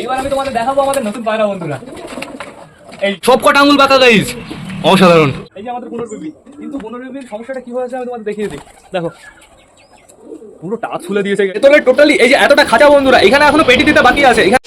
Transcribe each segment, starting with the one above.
এইবার আমি তোমাদের দেখাবো আমাদের নতুন পায়রা বন্ধুরা। এই সব কটা আঙুল বাঁকা গাইজ অসাধারণ। এই যে আমাদের পুনর্বিবি কিন্তু পুনর্বিবির সমস্যাটা কি হয়েছে আমি তোমাদের দেখিয়ে দিই। দেখো পুরো টাচ দিয়েছে। টোটালি এই যে এতটা খাঁচা বন্ধুরা এখানে এখনও পেটি দিতে বাকি আছে। এখানে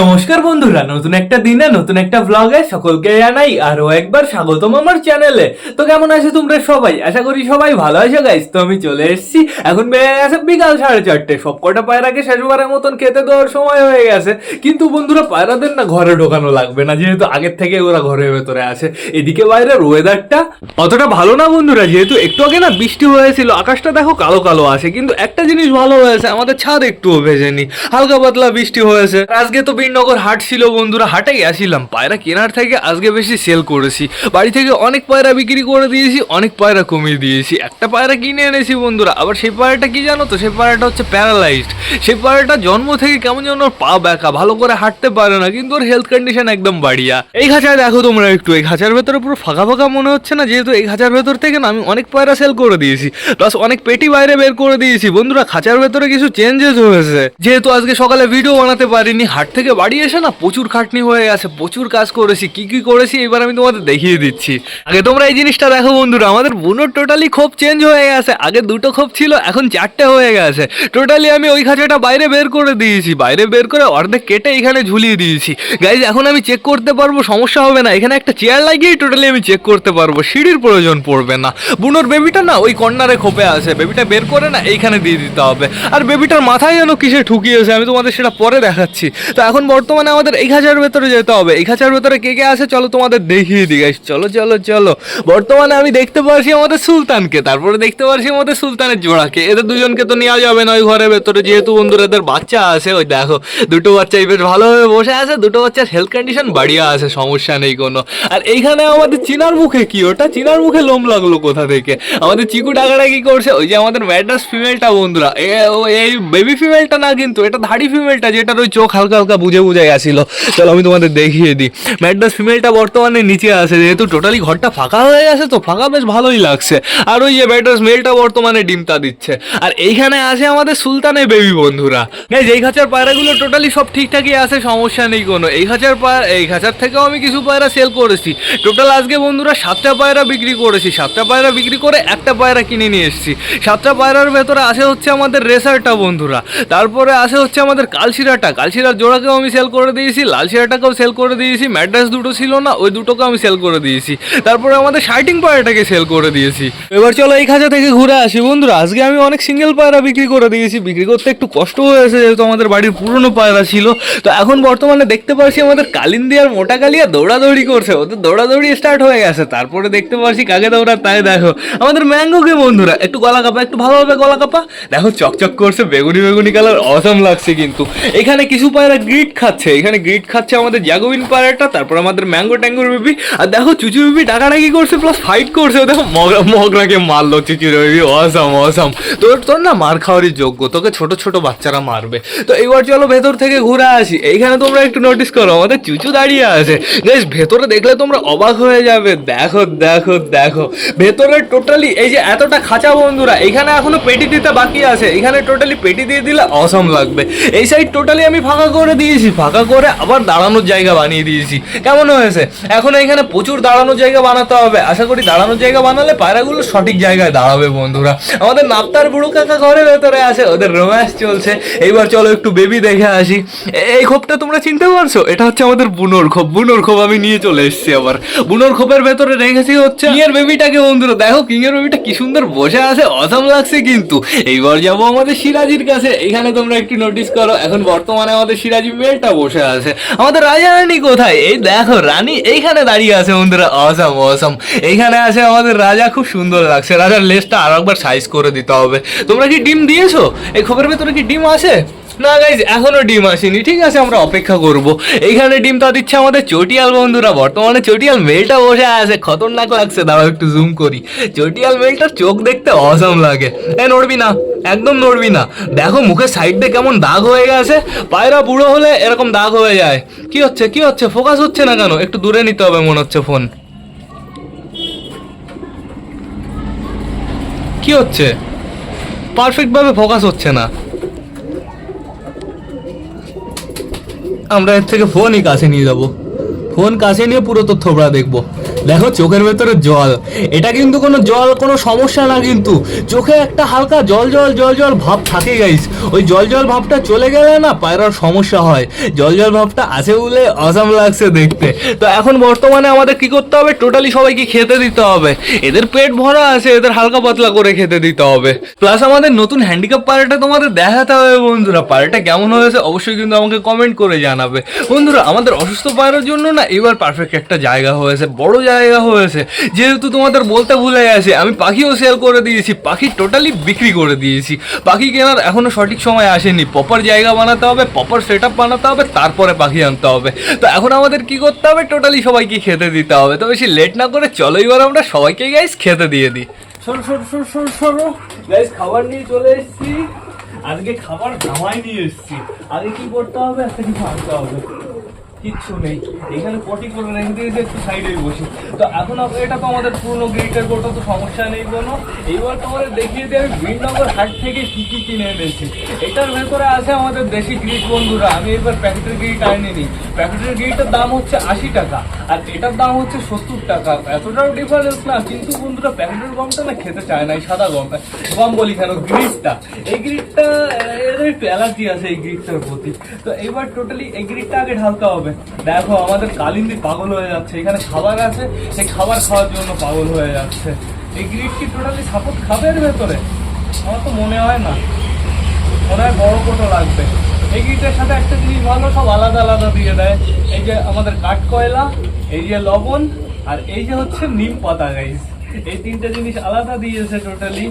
নমস্কার বন্ধুরা, নতুন একটা দিনে, নতুন একটা ব্লগে সকলকে জানাই আরও একবার স্বাগতম আমার চ্যানেলে তো কেমন আছো তোমরা সবাই? আশা করি সবাই ভালো আছো গাইস তো আমি চলে এসেছি। এখন বেড়ে গেছে বিকাল সাড়ে চারটে। সব কটা পায়রাকে শেষবারের মতন খেতে দেওয়ার সময় হয়ে গেছে। কিন্তু বন্ধুরা, পায়রাদের না ঘরে ঢোকানো লাগবে না, যেহেতু আগের থেকে ওরা ঘরের ভেতরে আছে। এদিকে বাইরের ওয়েদারটা অতটা ভালো না বন্ধুরা, যেহেতু একটু আগে না বৃষ্টি হয়েছিল, আকাশটা দেখো কালো কালো আছে। কিন্তু একটা জিনিস ভালো হয়েছে, আমাদের ছাদ একটুও ভেজেনি। হালকা পাতলা বৃষ্টি হয়েছে। আজকে তো বীরনগর হাট ছিল বন্ধুরা, হাটে গেছিলাম। পায়রা কেনার থেকে আজকে বেশি সেল করেছি। বাড়ি থেকে অনেক পায়রা বিক্রি করে দিয়েছি, অনেক পায়রা কমিয়ে দিয়েছি। একটা পায়রা কিনে এনেছি বন্ধুরা, আবার সেই পায়রাটা কি জানো তো? সেই পায়রাটা হচ্ছে প্যারালাইজড সেই পায়রাটা জন্ম থেকে কেমন যেন ওর পা ব্যাকা ভালো করে হাঁটতে পারে না, কিন্তু ওর হেলথ কন্ডিশন একদম বাড়িয়া। এই খাঁচায় দেখো তোমরা একটু, এই খাঁচার ভেতরে পুরো ফাঁকা ফাঁকা মনে হচ্ছে না? যেহেতু এই খাঁচার ভেতর থেকে না আমি অনেক পায়রা সেল করে দিয়েছি প্লাস অনেক পেটি বাইরে বের করে দিয়েছি। বন্ধুরা, খাঁচার ভেতরে কিছু চেঞ্জেস হয়েছে। যেহেতু আজকে সকালে ভিডিও বানাতে পারিনি, হাট থেকে বাড়ি এসে না প্রচুর খাটনি হয়ে গেছে, প্রচুর কাজ করেছি, কি কি করেছি এবার আমি তোমাদের দেখিয়ে দিচ্ছি। আগে তোমরা এই জিনিসটা দেখো বন্ধুরা, আমাদের বুনোর টোটালি খোপ চেঞ্জ হয়ে গেছে, আগে দুটো খোপ ছিল, এখন চারটে হয়ে গেছে। টোটালি আমি ওই খাঁচাটা বাইরে বের করে দিয়েছি, বাইরে বের করে অর্ধেক কেটে এখানে ঝুলিয়ে দিয়েছি। গাইজ এখন আমি চেক করতে পারব, সমস্যা হবে না, এখানে একটা চেয়ার লাগিয়েই টোটালি আমি চেক করতে পারব, সিঁড়ির প্রয়োজন পড়বে না। বুনোর বেবিটা না ওই কর্নারে খোপে আছে বেবিটা বের করে না এইখানে দিয়ে দিতে হবে। আর বেবিটার মাথায় যেন কিসে ঠুকিয়েছে, আমি তোমাদের সেটা পরে দেখাচ্ছি। তো এখন বর্তমানে আমাদের এই খাঁচার ভেতরে যেতে হবে। এই খাঁচার ভেতরে কে কে আছে? চলো তোমাদের দেখিয়ে দিই, guys। চলো চলো চলো। বর্তমানে আমি দেখতে পারছি আমাদের সুলতানকে, তারপরে দেখতে পারছি আমাদের সুলতানের জোড়াকে। এদের দুজনকে তো নেওয়া যাবে না ওই ঘরের ভেতরে, যেহেতু বন্ধুরা এদের বাচ্চা আছে। ওই দেখো, দুটো বাচ্চাই বেশ ভালোভাবে বসে আছে, দুটো বাচ্চার হেলথ কন্ডিশন বাড়িয়ে আছে, সমস্যা নেই কোনো। আর এইখানে আমাদের চিনার মুখে কি? ওটা চিনার মুখে লোম লাগল কোথা থেকে? আমাদের চিকু ডাকাটা কি করছে, ওই যে আমাদের ম্যাড্রাস ফিমেলটা বন্ধুরা। এই বেবি ফিমেলটা না কিন্তু, এটা ধাড়ি ফিমেলটা যেটার ওই চোখ হালকা হালকা বুঝে বুঝে গেছিল। চলো আমি তোমাদের দেখিয়ে দিই। ম্যাড্রাস ফিমেলটা বর্তমানে নিচে আছে, যেহেতু টোটালি ঘরটা ফাঁকা হয়ে গেছে, তো ফাঁকা বেশ ভালোই লাগছে। আর ওই যে ম্যাড্রাস মেলটা বর্তমানে ডিমটা দিচ্ছে। আর এইখানে আছে আমাদের সুলতানের বেবি বন্ধুরা। যেই খাঁচার পায়রাগুলো টোটালি সব ঠিকঠাকই আছে, সমস্যা নেই কোনো। এই খাঁচার পায়রা এই খাঁচার থেকেও আমি কিছু পায়রা সেল করেছি। টোটাল আজকে বন্ধুরা সাতটা পায়রা বিক্রি করেছি। সাতটা পায়রা বিক্রি করে একটা পায়রা কিনে নিয়ে এসেছি। সাতটা পায়রার ভেতরে আসে হচ্ছে আমাদের রেসারটা বন্ধুরা। তারপরে আসে হচ্ছে আমাদের কালশিরাটা। কালশিরার জোড়াকেও আমি সেল করে দিয়েছি, লাল শিরাটাকেও সেল করে দিয়েছি ম্যাড্রাস দুটো ছিল না, ওই দুটোকে আমি সেল করে দিয়েছি। তারপরে আমাদের শার্টিং পায়রাটাকে সেল করে দিয়েছি। এবার চলো এই খাঁচা থেকে ঘুরে আসি। বন্ধুরা, আজকে আমি অনেক সিঙ্গেল পায়রা বিক্রি করে দিয়েছি। বিক্রি করতে একটু কষ্ট হয়েছে, যেহেতু আমাদের বাড়ির পুরনো পায়রা ছিল। তো এখন বর্তমানে দেখতে পাচ্ছি আমাদের কালিন্দি আর মোটা কালিয়া দৌড়াদৌড়ি করছে। ওদের দৌড়াদৌড়ি স্টার্ট হয়ে গেছে। তারপরে দেখতে পাচ্ছি কাকে দৌড়া তাই দেখো। আমাদের ম্যাঙ্গোকে বন্ধুরা, একটু গলা কাপা, একটু ভালোভাবে গলা কাপা? দেখো, চকচক করছে বেগুনি বেগুনি কালার অসম লাগছে কিন্তু। এখানে কিছু পায়রা গ্রিট খাচ্ছে। এখানে গ্রিট খাচ্ছে আমাদের জাগোবিন পায়রাটা তারপর আমাদের ম্যাঙ্গো ট্যাঙ্গোর বেবি আর দেখো চুচু বেবি ডাকাডাকি করছে প্লাস ফাইট করছে। দেখো মগরা মগরাকে মারলো চুচুর বেবি অসম অসম তোর তোর না মার খাওয়ারই যোগ্য, তোকে ছোট ছোট বাচ্চারা মারবে। তো এবার চলো ভেতর থেকে ঘুরে আসি। এইখানে তোমরা একটু নোটিস করো, আমাদের চুচু দাঁড়িয়ে আছে। বেশ ভেতরে দেখলে তোমরা অবাক হয়ে যাবে। দেখো দেখো দেখো। ভেতরে টোটালি এই যে এতটা খাঁচা বন্ধুরা এখানে এখনও পেটি দিতে বাকি আছে। এখানে টোটালি পেটি দিয়ে দিলে অসম লাগবে। এই সাইড টোটালি আমি ফাঁকা করে দিয়েছি। ফাঁকা করে আবার দাঁড়ানোর জায়গা বানিয়ে দিয়েছি। কেমন হয়েছে? এখন এখানে প্রচুর দাঁড়ানোর জায়গা বানাতে হবে। আশা করি দাঁড়ানোর জায়গা বানালে পায়রাগুলো সঠিক জায়গায় দাঁড়াবে, বন্ধুরা। আমাদের নাপ্তার বুড়ো কাকা ঘরের ভেতরে আছে, ওদের রোম্যান্স চলছে। এইবার চলো একটু বেবি দেখে আসি। এই খোপটা তোমরা চিনতে পারছ? এটা হচ্ছে আমাদের বুনোর খোপ বুনোর খোপ আমি নিয়ে চলে এসেছি আবার। বুনোর খোপের ভেতরে রেখেছি হচ্ছে কিংয়ের বেবিটাকে বন্ধুরা। দেখো, কিংয়ের বেবিটা কি সুন্দর বসে আছে অসম লাগছে কিন্তু। এইবার যাব আমাদের সিরাজির কাছে। এখানে তোমরা একটু নোটিস করো, এখন বর্তমানে আমাদের সিরাজি মেলটা বসে আছে। আমাদের রাজা রানী কোথায়? এই দেখো, রানী এইখানে দাঁড়িয়ে আছে বন্ধুরা। অসম অসম এইখানে আছে আমাদের রাজা, খুব সুন্দর লাগছে। রাজার লেজটা আর একবার সাইজ করে দিতে হবে। তোমরা কি ডিম দিয়েছ? এই খবরের ভেতরে কি ডিম আছে? না গাইজ এখনও ডিম আসেনি। ঠিক আছে, আমরা অপেক্ষা করব। এইখানে ডিম তা দিচ্ছে আমাদের চটিয়াল বন্ধুরা। বর্তমানে চটিয়াল মেলটা বসে আছে। খতরনাক লাগছে, দাঁড়াও, একটু জুম করি। চটিয়াল মেলটার চোখ দেখতে অসম লাগে। এ, নড়বি না, একদম নড়বি না। দেখো, মুখের সাইড দিয়ে কেমন দাগ হয়ে গেছে। পায়রা বুড়ো হলে এরকম দাগ হয়ে যায়। কি হচ্ছে কি হচ্ছে? ফোকাস হচ্ছে না কেন? একটু দূরে নিতে হবে, মনে হচ্ছে ফোন কি হচ্ছে? পারফেক্টভাবে ফোকাস হচ্ছে না। আমরা এর থেকে ফোনই কাছে নিয়ে যাব। ফোন কাছে নিয়ে পুরো তথ্য আমরা দেখব। দেখো চোখের ভেতরে জল। এটা কিন্তু কোনো জল, কোনো সমস্যা না কিন্তু। চোখে একটা হালকা জল জল জল জল ভাব থাকে গাইস ওই জল জল ভাবটা চলে গেলে না পায়রার সমস্যা হয়। জল জল ভাবটা আছে বলে অসাম লাগছে দেখতে। তো এখন বর্তমানে আমাদের কি করতে হবে? টোটালি সবাইকে খেতে দিতে হবে। এদের পেট ভরা আছে, এদের হালকা পাতলা করে খেতে দিতে হবে। প্লাস আমাদের নতুন হ্যান্ডিক্যাপ পায়রাটা তোমাদের দেখাতে হবে বন্ধুরা। পায়রাটা কেমন হয়েছে অবশ্যই কিন্তু আমাকে কমেন্ট করে জানাবে। বন্ধুরা, আমাদের অসুস্থ পায়রার জন্য না এবার পারফেক্ট একটা জায়গা হয়েছে। বড় জায়গা হয়েছে। যেহেতু তোমাদের বলতে ভুলে গেছে, আমি পাখিও সেল করে দিয়েছি, পাখি টোটালি বিক্রি করে দিয়েছি। পাখি কেনার এখনও সঠিক সময় আসেনি। প্রপার জায়গা বানাতে হবে প্রপার সেট আপ বানাতে হবে, তারপরে পাখি আনতে হবে। তো এখন আমাদের কি করতে হবে? টোটালি সবাইকে খেতে দিতে হবে। তো বেশি লেট না করে চলো এবার আমরা সবাইকে গাইস খেতে দিয়ে দিই। সরো সরো সরো সরো সরো গাইস খাবার নিয়ে চলে এসেছি। আজকে খাবার জামাই নিয়ে এসেছি। আগে কি করতে হবে? একটা কিছু আনতে হবে? কিচ্ছু নেই। এখানে পটি করে রেখে দিয়েছি একটু সাইডে বসি। তো এখন এটা তো আমাদের পুরনো গ্রিটের কোটা তো সমস্যা নেই কোনো। এইবার তোমাদের দেখিয়ে দিই আমি বীরনগর হাট থেকে কি কি কিনে এনেছি। এটার ভেতরে আছে আমাদের দেশি গ্রিট বন্ধুরা। আমি এবার প্যাকেটের গ্রিট আনিনি। প্যাকেটের গ্রিটের দাম হচ্ছে আশি টাকা। আর এটার দাম হচ্ছে সত্তর টাকা। এতটাও ডিফারেন্স না। কিন্তু বন্ধুরা প্যাকেটের গমটা না খেতে চায় না, এই সাদা গমটা। গম বলি কেন? গ্রিটটা এই গ্রিটটা এদের একটু অ্যালার্জি আছে এই গ্রিটটার প্রতি। তো এইবার টোটালি এই গ্রিটটা আগে ঢালতে হবে। দেখো, আমাদের কালিন্দি পাগল হয়ে যাচ্ছে। এখানে খাবার আছে সেই খাবার খাওয়ার জন্য পাগল হয়ে যাচ্ছে। এই গ্রিট কি টোটালি সাপোর্ট খাবে এর ভেতরে? আমার তো মনে হয় না। মনে হয় বড় কোটো লাগবে। এই গিটের সাথে একটা জিনিস ভালো, সব আলাদা আলাদা দিয়ে দেয়। এই যে আমাদের কাঠ কয়লা, এই যে লবণ, আর এই যে হচ্ছে নিম পাতা গাইস এই তিনটে জিনিস আলাদা দিয়েছে টোটালি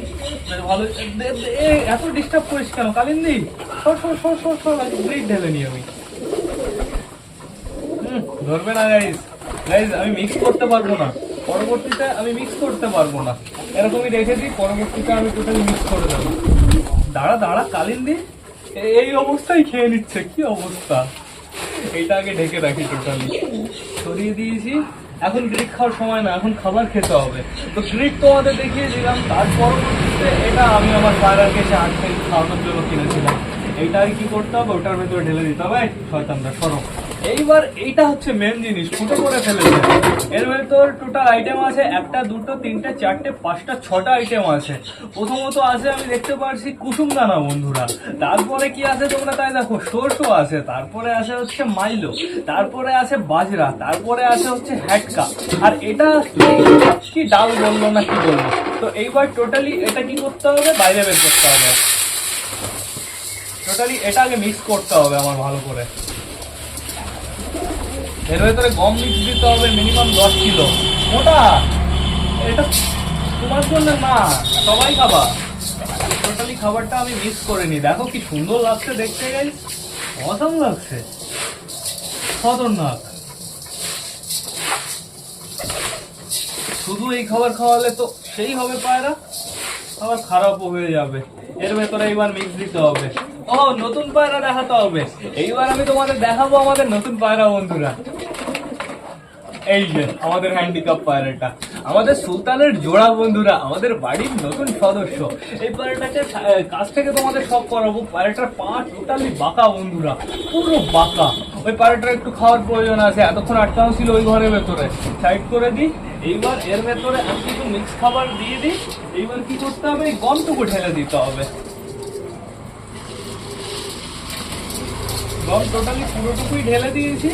ভালো। এত ডিস্টার্ব করিস কেন, কালিন্দি? সর সর সর সর সর ব্রেক ঢেলে নি আমি। ধরবে না গাইস গাইস আমি মিক্স করতে পারব না। পরবর্তীতে আমি মিক্স করতে পারব না। এরকমই রেখে দিই, পরবর্তীতে আমি টোটালি মিক্স করে দেবো। দাঁড়া দাঁড়া কালিন্দি এ- এই অবস্থায় খেয়ে নিচ্ছে, কি অবস্থা? এইটা আগে ঢেকে রাখি টোটালি সরিয়ে দিয়েছি। এখন গ্রিক খাওয়ার সময় না, এখন খাবার খেতে হবে। তো গ্রিক তোমাদের দেখিয়ে দিলাম, তার পরবর্তীতে এটা আমি আমার পায়রাকে সে আট খাওয়ানোর জন্য কিনেছিলাম। এইটা আর কি করতে হবে, ওটার ভেতরে ঢেলে দিতে হবে। শয়তানরা, সরো। এইবার এইটা হচ্ছে মেন জিনিস, ফুটো করে ফেলেছে। এর ভেতর টোটাল আইটেম আছে, একটা, দুটো, তিনটে, চারটে, পাঁচটা, ছটা আইটেম আছে। প্রথমত আছে, আমি দেখতে পাচ্ছি কুসুম দানা বন্ধুরা। তারপরে কি আছে তোমরা তাই দেখো সরষও আছে, তারপরে আছে হচ্ছে মাইলো, তারপরে আছে বাজরা, তারপরে আছে হচ্ছে হ্যাটকা। আর এটা কি ডাল বলল না কি বলল? তো এইবার টোটালি এটা কি করতে হবে? বাইরে বের করতে হবে। টোটালি এটা আগে মিক্স করতে হবে আমার ভালো করে। এর ভেতরে গম মিক্স দিতে হবে মিনিমাম দশ কিলো। মোটা? এটা তোমার জন্য না, সবাই খাবা। টোটালি খাবারটা আমি মিক্স করে নিই দেখো কি সুন্দর লাগছে দেখতে গাই অসম লাগছে। খতরনাক। শুধু এই খাবার খাওয়ালে তো সেই হবে পায়রা, আবার খারাপও হয়ে যাবে। এর ভেতরে এইবার মিক্স দিতে হবে। ও নতুন পায়রা দেখাতে হবে। এইবার আমি তোমাদের দেখাবো আমাদের নতুন পায়রা বন্ধুরা। এই যে, আমাদের হ্যান্ডিক্যাপ পায়রাটা। আমাদের সুলতানের জোড়া বন্ধুরা, আমাদের বাড়ির নতুন সদস্য। এই পায়রাটাকে কাছ থেকে তোমাদের সব করাবো। পায়রাটার পা টোটালি বাঁকা বন্ধুরা, পুরো বাঁকা। ওই পায়রাটার একটু খাওয়ার প্রয়োজন আছে, এতক্ষণ আটকানো ছিল ওই ঘরের ভেতরে। সাইড করে দিই, এইবার এর ভেতরে আমি কিছু মিক্স খাবার দিয়ে দিই। এইবার কি করতে হবে? এই গমটুকু ঢেলে দিতে হবে। গম টোটালি পুরোটুকুই ঢেলে দিয়েছি।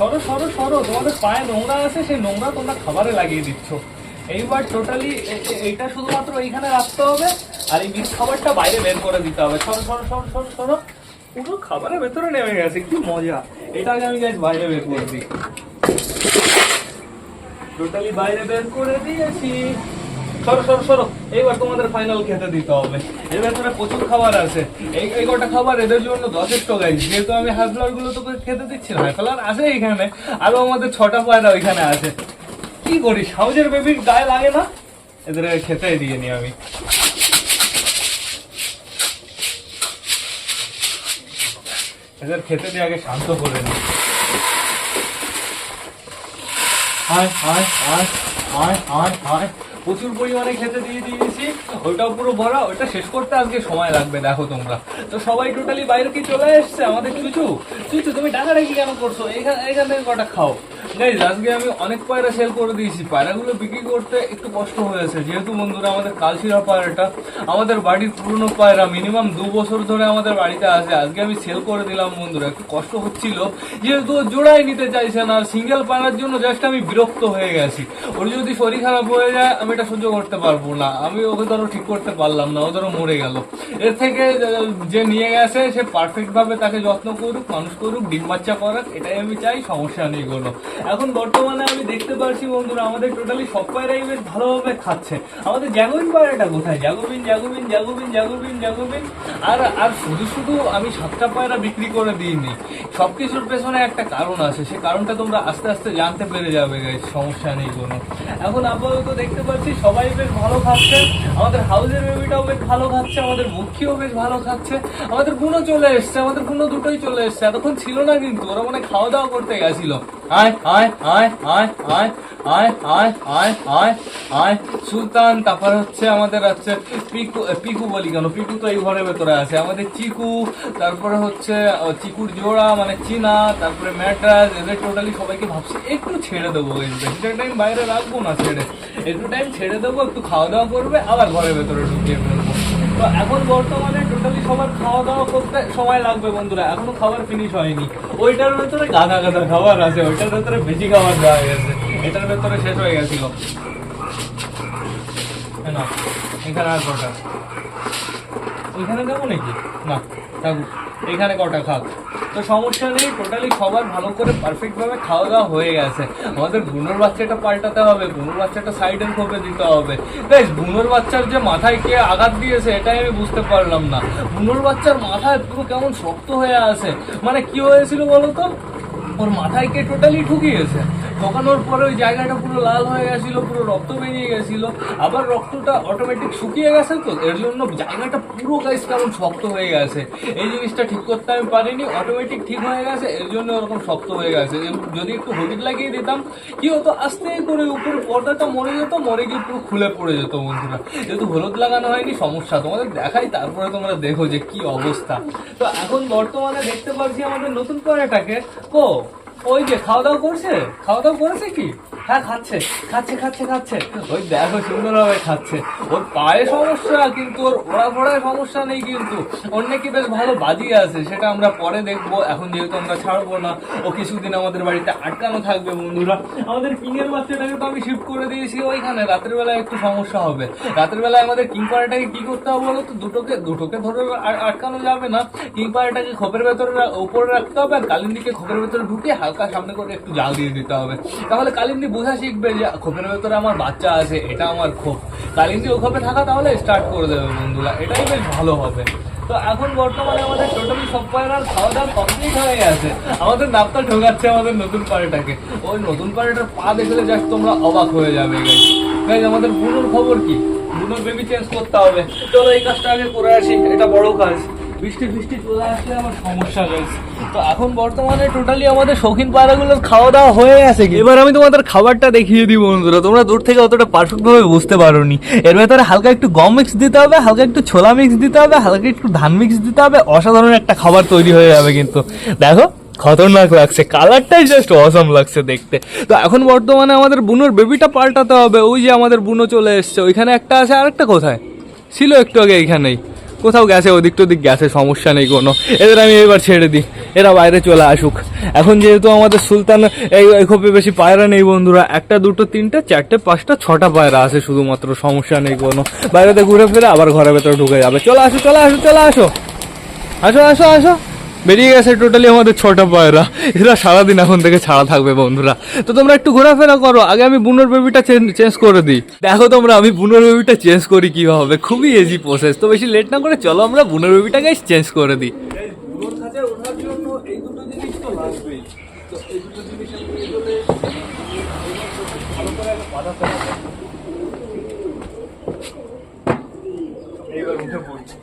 সরো সরো সরো, তোমাদের পায়ে নোংরা আছে, সেই নোংরা তোমরা খাবারে লাগিয়ে দিচ্ছ। এইবার টোটালি এইটা শুধুমাত্র এইখানে রাখতে হবে, আর এই মিক্স খাবারটা বাইরে বের করে দিতে হবে। সরো সরো সরো সরো সরো, পুরো খাবারের ভেতরে নেমে গেছে, কি মজা। এটা আগে আমি গাছ বাইরে বের করে দিই। টোটালি বাইরে বের করে দিয়েছি। সরো সরো সরো। এইবার তোমাদের ফাইনাল খেতে দিতে হবে। এর ভেতরে প্রচুর খাবার আছে। এই কটা খাবার এদের জন্য যথেষ্ট গাই যেহেতু আমি হাফলারগুলো তোকে খেতে দিচ্ছি না হাফলার আছে এখানে। আরও আমাদের ছটা পায়রা ওইখানে আছে। কি করি সাউজের বেবির গায়ে লাগে না? এদের খেতে দিয়ে নি আমি। এদের খেতে দিয়ে আগে শান্ত করে নি। আয় আয় আয় আয় আয় আয়। প্রচুর পরিমাণে খেতে দিয়ে দিয়েছি। ওইটাও পুরো ভরা ওইটা শেষ করতে আজকে সময় লাগবে, দেখো তোমরা। তো সবাই টোটালি বাইরে কি চলে এসছে? আমাদের চুচু। চুচু, তুমি টাকা রেখে কেন করছ? এখান থেকে কটা খাও? গাইজ আজকে আমি অনেক পায়রা সেল করে দিয়েছি। পায়রাগুলো বিক্রি করতে একটু কষ্ট হয়েছে। যেহেতু বন্ধুরা, আমাদের কালশিরা পায়রাটা আমাদের বাড়ির পুরনো পায়রা মিনিমাম দু বছর ধরে আমাদের বাড়িতে আছে। আজকে আমি সেল করে দিলাম বন্ধুরা, একটু কষ্ট হচ্ছিল। যেহেতু জোড়াই নিতে চাইছে না সিঙ্গেল পায়রার জন্য জাস্ট আমি বিরক্ত হয়ে গেছি। ওর যদি শরীর খারাপ হয়ে যায়, আমি এটা সহ্য করতে পারব না। আমি ওকে ধরো ঠিক করতে পারলাম না, ও ধরো মরে গেল। এর থেকে যে নিয়ে গেছে, সে পারফেক্ট ভাবে তাকে যত্ন করুক, মানুষ করুক, ডিম বাচ্চা করাক, এটাই আমি চাই, সমস্যা নেই কোনো। এখন বর্তমানে আমি দেখতে পাচ্ছি বন্ধুরা, আমাদের টোটালি সব পায়রাই বেশ ভালোভাবে খাচ্ছে। আমাদের জ্যাগোবিন পায়রাটা কোথায়? জ্যাগোবিন জ্যাগোবিন জ্যাগোবিন জ্যাগোবিন জ্যাগোবিন। আর আর শুধু শুধু আমি সাতটা পায়রা বিক্রি করে দিইনি। সব কিছুর পেছনে একটা কারণ আছে সেই কারণটা তোমরা আস্তে আস্তে জানতে পেরে যাবে সমস্যা নেই কোনো। এখন আপাতত দেখতে পাচ্ছি সবাই বেশ ভালো খাচ্ছে, আমাদের হাউসের বেবিটাও বেশ ভালো খাচ্ছে, আমাদের মুখিও বেশ ভালো খাচ্ছে, আমাদের গুণও চলে এসছে, আমাদের গুণও দুটোই চলে এসছে, এতক্ষণ ছিল না কিন্তু, ওরা মানে খাওয়া দাওয়া করতে গেছিল। আয় আয় আয় আয় আয় আয় আয় আয় আয় আয় সুলতান তারপর হচ্ছে আমাদের হচ্ছে পিকু পিকু বলি কেন? পিকু তো এই ঘরের ভেতরে আছে। আমাদের চিকু, তারপরে হচ্ছে চিকুর জোড়া মানে চীনা, তারপরে ম্যাট্রাস এদের টোটালি সবাইকে ভাবছি, একটু ছেড়ে দেবো বেশিটা টাইম বাইরে রাখব না ছেড়ে। একটু টাইম ছেড়ে দেবো, একটু খাওয়া দাওয়া করবে, আবার ঘরের ভেতরে ঢুকিয়ে ফেলব। তো এখন বর্তমানে টোটালি সবার খাওয়া দাওয়া করতে সময় লাগবে বন্ধুরা। এখনও খাবার ফিনিশ হয়নি। ওইটার ভেতরে গাদা গাদা খাবার আছে, ওইটার ভেতরে বেশি খাবার দেওয়া গেছে। এটার ভেতরে শেষ হয়ে গেছিল। এখানে আর কটা? ওইখানে দেবো নাকি? না, থাকুক। এখানে কটা খাক তো সমস্যা নেই টোটালি সবার ভালো করে পারফেক্টভাবে খাওয়া দাওয়া হয়ে গেছে। আমাদের বুনোর বাচ্চাটা পাল্টাতে হবে, বুনোর বাচ্চাটা সাইডে খোপে দিতে হবে। বেশ, বুনোর বাচ্চার যে মাথায় কে আঘাত দিয়েছে, এটাই আমি বুঝতে পারলাম না। বুনোর বাচ্চার মাথায় পুরো কেমন শক্ত হয়ে আছে। মানে কি হয়েছিল বলো তো? ওর মাথায় কে টোটালি ঠুকিয়েছে ঠকানোর পরে ওই জায়গাটা পুরো লাল হয়ে গেছিল, পুরো রক্ত বেরিয়ে গেছিল। আবার রক্তটা অটোমেটিক শুকিয়ে গেছে তো, এর জন্য জায়গাটা পুরো গাইস কেমন শক্ত হয়ে গেছে। এই জিনিসটা ঠিক করতে আমি পারিনি অটোমেটিক ঠিক হয়ে গেছে, এর জন্য ওরকম শক্ত হয়ে গেছে। যদি একটু হলুদ লাগিয়ে দিতাম, কি হতো, আস্তে করে উপরে পর্দাটা মরে যেত, মরে গিয়ে পুরো খুলে পড়ে যেত বন্ধুরা। যেহেতু হলুদ লাগানো হয়নি, সমস্যা, তোমাদের দেখাই, তারপরে তোমরা দেখো যে কি অবস্থা। তো এখন বর্তমানে দেখতে পাচ্ছি আমাদের নতুন পায়রাটাকে কো? ওই যে খাওয়া দাওয়া করছে? খাওয়া দাওয়া করেছে কি? হ্যাঁ খাচ্ছে। খাচ্ছে খাচ্ছে খাচ্ছে। ওই দেখো, সুন্দরভাবে খাচ্ছে। ওর পায়ে সমস্যা, কিন্তু ওর ওড়া ফোড়ায় সমস্যা নেই কিন্তু। ওর নাকি বেশ ভালো বাজিয়ে আছে, সেটা আমরা পরে দেখব। এখন যেহেতু আমরা ছাড়বো না, ও কিছুদিন আমাদের বাড়িতে আটকানো থাকবে বন্ধুরা। আমাদের কিংয়ের বাচ্চাটাকে তো আমি শিফট করে দিয়েছি ওইখানে। রাতের বেলায় একটু সমস্যা হবে। রাতের বেলায় আমাদের কিং পাড়াটাকে কি করতে হবে বলো তো? দুটোকে দুটোকে ধরে আটকানো যাবে না। কিং পাড়াটাকে খোপের ভেতরে উপরে রাখতে হবে আর কালিন্দিকে খোপের ভেতরে ঢুকিয়ে হালকা সামনে করে একটু জাল দিয়ে দিতে হবে। তাহলে কালিন্দি বোঝা শিখবে যে, খোপের ভেতরে আমার বাচ্চা আছে, এটা আমার খোপ। কালিন্দি ও খোপে থাকা তাহলে স্টার্ট করে দেবে বন্ধুরা, এটাই বেশ ভালো হবে। তো এখন বর্তমানে আমাদের টোটালি সব পায়রার খাওয়া দাওয়া কমপ্লিট হয়ে গেছে। আমাদের নাপটা ঢোকাচ্ছে আমাদের নতুন পাড়াটাকে। ওই নতুন পাড়াটার পা দেখলে জাস্ট তোমরা অবাক হয়ে যাবে গাইজ আমাদের বুনোর খবর কি? বুনোর বেবি চেঞ্জ করতে হবে। চলো এই কাজটা আগে করে আসি, এটা বড় কাজ। বৃষ্টি ফৃষ্টি চলে আসলে আমার সমস্যা রয়েছে তো এখন বর্তমানে টোটালি আমাদের শৌখিন পায়রাগুলোর খাওয়া দাওয়া হয়ে গেছে? এবার আমি তোমাদের খাবারটা দেখিয়ে দিই বন্ধুরা। তোমরা দূর থেকে অতটা পারফেক্ট ভাবে বুঝতে পারোনি। এর ভেতরে হালকা একটু গম মিক্স দিতে হবে, হালকা একটু ছোলা মিক্স দিতে হবে, হালকা একটু ধান মিক্স দিতে হবে। অসাধারণ একটা খাবার তৈরি হয়ে যাবে কিন্তু। দেখো, খতরনাক লাগছে। কালারটাই জাস্ট অসম লাগছে দেখতে। তো এখন বর্তমানে আমাদের বুনোর বেবিটা পাল্টাতে হবে। ওই যে আমাদের বুনো চলে এসছে। ওইখানে একটা আছে, আরেকটা কোথায়? ছিল একটু আগে এইখানেই। কোথাও গেছে, ওদিক টোদিক গেছে, সমস্যা নেই কোনো। এদের আমি এবার ছেড়ে দিই, এরা বাইরে চলে আসুক। এখন যেহেতু আমাদের সুলতান, এই খুবই বেশি পায়রা নেই বন্ধুরা, একটা, দুটো, তিনটা, চারটে, পাঁচটা, ছটা পায়রা আছে শুধুমাত্র, সমস্যা নেই কোনো। বাইরেতে ঘুরে ফিরে আবার ঘরের ভেতরে ঢুকে যাবে। চলে আসো চলে আসো চলে আসো। আসো আসো আসো। বেরিয়ে গেছে টোটালি আমাদের ছটা পায়রা। এরা সারাদিন এখন থেকে ছাড়া থাকবে বন্ধুরা। তো তোমরা একটু ঘোরাফেরা করো। আগে আমি বুনোর বেবিটা চেঞ্জ করে দিই। দেখো তোমরা, আমি বুনোর বেবিটা চেঞ্জ করি কীভাবে? খুবই ইজি প্রসেস তো বেশি লেট না করে চলো আমরা বুনোর বেবিটাকে চেঞ্জ করে দিই বুনোর খাঁচায় ওঠার জন্য এই দুটো জিনিস তো লাগবেই তো এই দুটো জিনিস আমি নিয়ে চলে এসেছি। ভালো করে আগে বাঁধাতে হবে। এইবার উঠে পড়ছি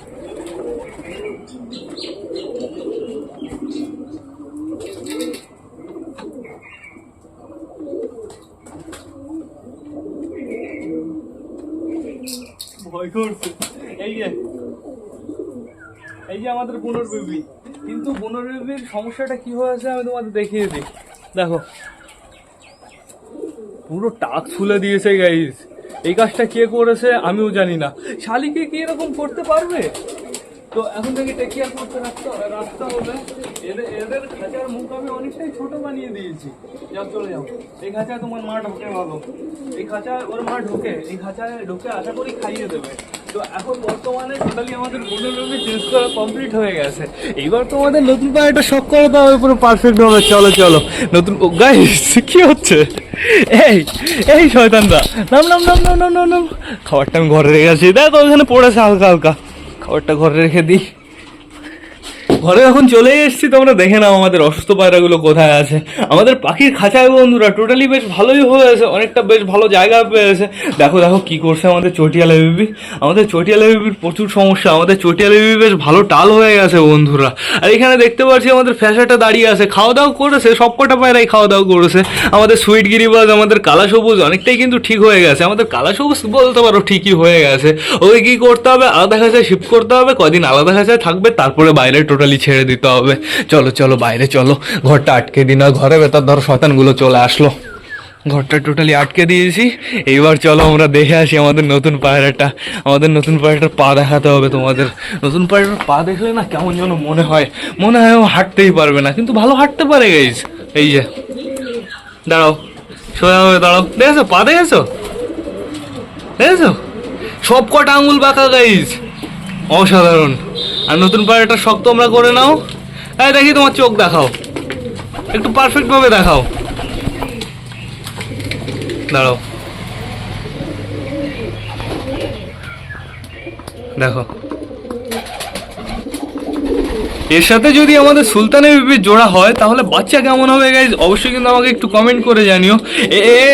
করছে এই যে এই যে আমাদের পুনর্বিবি কিন্তু পুনর্বিবির সমস্যাটা কি হয়েছে আমি তোমাদের দেখিয়ে দিই। দেখো, পুরো টাক ফুলে দিয়েছে গাইজ এই কাজটা কে করেছে আমিও জানি না। শালিকে কি এরকম করতে পারবে? তো এখন থেকে টেকিয়ার করতে রাখতে রাখতে হবে। এদের এদের খাঁচার মুখ আমি অনেকটাই ছোট বানিয়ে দিয়েছি। যাও, চলে যাও। এই খাঁচায় তোমার মা ঢোকে ভালো এই খাঁচায় ওর মা ঢোকে, এই খাঁচায় ঢোকে আশা করি খাইয়ে দেবে। তো এখন বর্তমানে আমাদের করা কমপ্লিট হয়ে গেছে। এইবার তোমাদের নতুন পায়েটা শখ করে পুরো পারফেক্ট হবে। চলো চলো। নতুন গাইস কি হচ্ছে? এই এই শয়তানরা। নাম নাম নাম নাম নাম নাম খাবারটা আমি ঘরে রেখে আছি দেখ, ওখানে পড়েছে হালকা হালকা। খাবারটা ঘরে রেখে দিই। ঘরে এখন চলে এসেছি, তোমরা দেখে নাও আমাদের অসুস্থ পায়রাগুলো কোথায় আছে। আমাদের পাখির খাঁচায় বন্ধুরা টোটালি বেশ ভালোই হয়েছে, অনেকটা বেশ ভালো জায়গা পেয়েছে। দেখো দেখো কি করছে আমাদের চটিয়ালা বিবি। আমাদের চটিয়ালা বিবির প্রচুর সমস্যা, আমাদের চটিয়ালা বিবি বেশ ভালো টাল হয়ে গেছে বন্ধুরা। আর এখানে দেখতে পাচ্ছি আমাদের ফ্যাসাটা দাঁড়িয়ে আছে, খাওয়া দাওয়া করেছে, সব কটা পায়রাই খাওয়া দাওয়া করেছে। আমাদের সুইট গিরিবাজ, আমাদের কালা সবুজ, অনেকটাই কিন্তু ঠিক হয়ে গেছে। আমাদের কালা সবুজ বলতে পারো ঠিকই হয়ে গেছে। ওকে কি করতে হবে? আলাদা খাঁচায় শিফট করতে হবে কদিন আলাদা খাঁচায় থাকবে, তারপরে বাইরে টোটালি ছেড়ে দিতে হবে। চলো চলো, বাইরে চলো। ঘরটা আটকে দিন আর ঘরে ভেতর ধরো শতানগুলো চলে আসলো। ঘরটা টোটালি আটকে দিয়েছি। এইবার চলো আমরা দেখে আসি আমাদের নতুন পায়রাটা। আমাদের নতুন পায়রাটার পা দেখাতে হবে তোমাদের। নতুন পায়রাটার পা দেখলে না কেমন যেন মনে হয়। মনে হয় ও হাঁটতেই পারবে না, কিন্তু ভালো হাঁটতে পারে গাইজ এই যে। দাঁড়াও। সোজা হয়ে দাঁড়াও। দেখেছ? পা দেখেছ? দেখেছ? সব কটা আঙুল বাঁকা গাইজ অসাধারণ। আর নতুন পায়রাটা শক্ত আমরা করে নাও। হ্যাঁ দেখি তোমার চোখ দেখাও। একটু পারফেক্টভাবে দেখাও। দাঁড়াও। দেখো। এর সাথে যদি আমাদের সুলতানের বিবির জোড়া হয়, তাহলে বাচ্চা কেমন হবে গাইজ অবশ্যই কিন্তু আমাকে একটু কমেন্ট করে জানিও।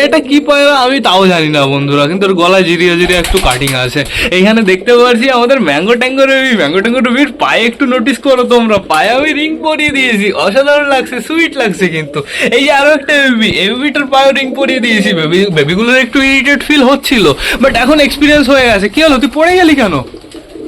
এটা কি পায়রা? আমি তাও জানি না, বন্ধুরা। কিন্তু ওর গলায় জিরিয়ে জিরিয়ে একটু কাটিং আছে। এইখানে দেখতে পাচ্ছি আমাদের mango tango Rabi mango tango রবির পায়ে একটু নোটিস করো তোমরা। পায়ে আমি রিং পরিয়ে দিয়েছি। অসাধারণ লাগছে সুইট লাগছে কিন্তু। এই যে আরও একটা বেবি বেবিটার পায়ে রিং পরিয়ে দিয়েছি। বেবি বেবিগুলোর একটু ইরিটেট ফিল হচ্ছিল। বাট এখন এক্সপিরিয়েন্স হয়ে গেছে। কি হলো? তুই পড়ে গেলি কেন?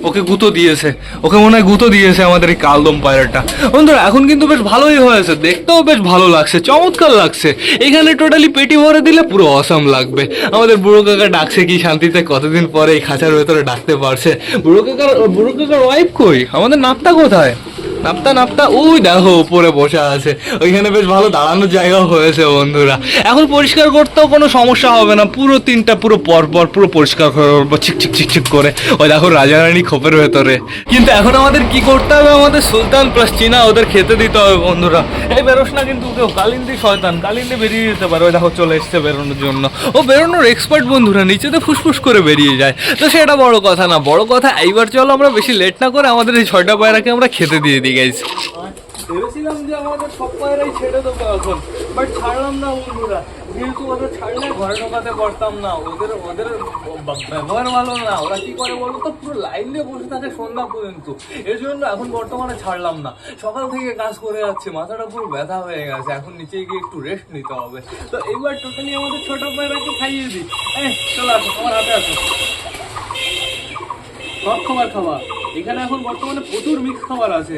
ওকে গুঁতো দিয়েছে। ওকে মনে হয় গুঁতো দিয়েছে আমাদের এই কালদম পায়রাটা। বন্ধুরা, এখন কিন্তু বেশ ভালোই হয়েছে। দেখতেও বেশ ভালো লাগছে, চমৎকার লাগছে। এখানে টোটালি পেটি ভরে দিলে পুরো অসম লাগবে। আমাদের বুড়ো কাকা ডাকছে কি শান্তিতে, কতদিন পরে এই খাঁচার ভেতরে ডাকতে পারছে? বুড়ো কাকার বুড়ো কাকার ওয়াইফ কই? আমাদের নাপটা কোথায়? নাপতা নাপতা ওই দেখো, উপরে বসে আছে। ওইখানে বেশ ভালো দাঁড়ানোর জায়গাও হয়েছে, বন্ধুরা। এখন পরিষ্কার করতেও কোনো সমস্যা হবে না। পুরো তিনটা, পুরো পর পর পুরো পরিষ্কার করব চিক চিক চিক করে। ওই দেখো, রাজারানী খোপের ভেতরে। কিন্তু এখন আমাদের কি করতে হবে? আমাদের সুলতান প্লাস চীনা ওদের খেতে দিতে হবে, বন্ধুরা। এই বেরোস না কিন্তু কেউ। কালিন্দি শয়তান, কালিন্দি বেরিয়ে যেতে পারে। ওই দেখো, চলে এসছে বেরোনোর জন্য। ও, বেরোনোর এক্সপার্ট বন্ধুরা। নিচেতে ফুসফুস করে বেরিয়ে যায়। তো সেটা বড় কথা না। বড় কথা, এইবার চলো আমরা বেশি লেট না করে আমাদের এই ছয়টা পায়রাকে আমরা খেতে দিয়ে দিই। গাইছি ভেবেছিলাম যে আমাদের সব পায়রাই ছেড়ে দেবো এখন বাট ছাড়লাম না, বন্ধুরা। ওদের ছাড়লে ঘরে ঢোকাতে পারতাম না, ওদের ওদের ব্যবহার ভালো না। ওরা কি করে বলো তো, পুরো লাইন দিয়ে বসে থাকে সন্ধ্যা পর্যন্ত। জন্য এখন বর্তমানে ছাড়লাম না। সকাল থেকে কাজ করে যাচ্ছে, মাথাটা পুরো ব্যথা হয়ে গেছে। এখন নিচে গিয়ে একটু রেস্ট নিতে হবে। তো এইবার টোটালি আমাদের ছোট পায়রাকে খাইয়ে দিই। এই, চলো আসো, তোমার হাতে আসো। সব খাবার এখানে এখন বর্তমানে প্রচুর মিক্স খাবার আছে।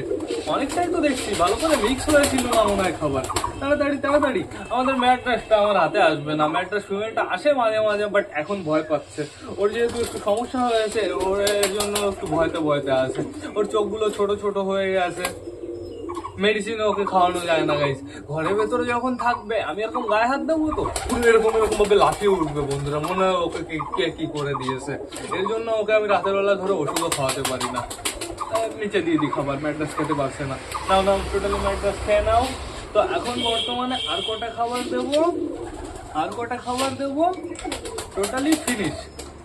অনেকটাই তো দেখছি, ভালো করে মিক্স হয়েছিল না মনে হয় খাবার। তাড়াতাড়ি তাড়াতাড়ি। আমাদের ম্যাট্রাসটা আমার হাতে আসবে না। ম্যাট্রাস ফিমেলটা আসে মাঝে মাঝে বাট এখন ভয় পাচ্ছে। ওর যেহেতু একটু সমস্যা হয়েছে, ওর জন্য একটু ভয়তে ভয়তে আছে। ওর চোখগুলো ছোট ছোট হয়ে গেছে মেডিসিন ওকে খাওয়ানো যায় না গাইস ঘরের ভেতরে যখন থাকবে, আমি এরকম গায়ে হাত দেবো তো। এরকম এরকম ভাবে লাফিয়ে উঠবে, বন্ধুরা। মনে হয় ওকে কে কে করে দিয়েছে। এর জন্য ওকে আমি রাতের বেলা ধরে ওষুধও খাওয়াতে পারি না। নিচে দিয়ে দিই খাবার ম্যাট্রাস খেতে পারছে না। নাও নাও টোটালি ম্যাট্রাস খেয়ে নাও। তো এখন বর্তমানে আর কটা খাবার দেবো? আর কটা খাবার দেবো? টোটালি ফিনিশ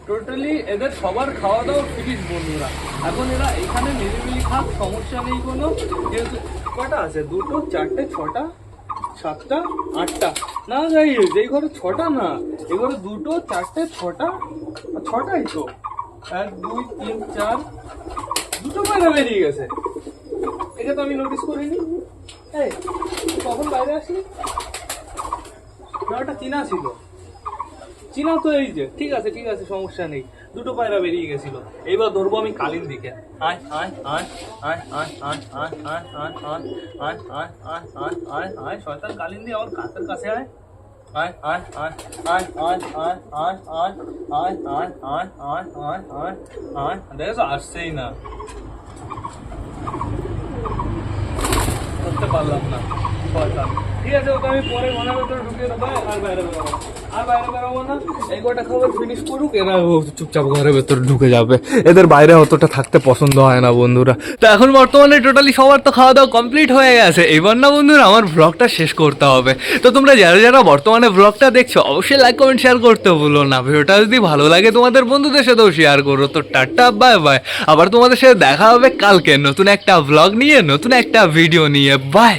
টোটালি এদের সবার খাওয়া দাওয়া ফিনিশ বন্ধুরা। এখন এরা এখানে নিরিবিলি খাক, সমস্যা নেই কোনো। যেহেতু কটা আছে? দুটো, চারটে, ছটা, সাতটা, আটটা। না যাই এই ঘরে ছটা না। এই ঘরে দুটো, চারটে, ছটা, ছটাই তো। এক, দুই, তিন, চার, দুটো পায়রা বেরিয়ে গেছে। এটা তো আমি নোটিস করিনি। এই, কখন বাইরে আসি না ওটা চীনা ছিল চীনা তো এই যে ঠিক আছে ঠিক আছে সমস্যা নেই দুটো পায়রা বেরিয়ে গেছিল এইবার ধরবো আমি কালিন দিকে আয় আয় কালিন দিয়ে আমার কাছের কাছে আয় আয় আসছেই না করতে পারলাম না এরা চুপচাপ ঘরের ভেতরে ঢুকে যাবে। এদের বাইরে অতটা থাকতে পছন্দ হয় না, বন্ধুরা। তো এখন বর্তমানে টোটালি সবার তো খাওয়া দাওয়া কমপ্লিট হয়ে গেছে। এবার না, বন্ধুরা, আমার ব্লগটা শেষ করতে হবে। তো তোমরা যারা যারা বর্তমানে ব্লগটা দেখছ, অবশ্যই লাইক শেয়ার করতে ভুলো না। ভিডিওটা যদি ভালো লাগে তোমাদের বন্ধুদের সাথেও শেয়ার করো। তো টাটা বাই বাই আবার তোমাদের সাথে দেখা হবে কালকে নতুন একটা ব্লগ নিয়ে, নতুন একটা ভিডিও নিয়ে। বাই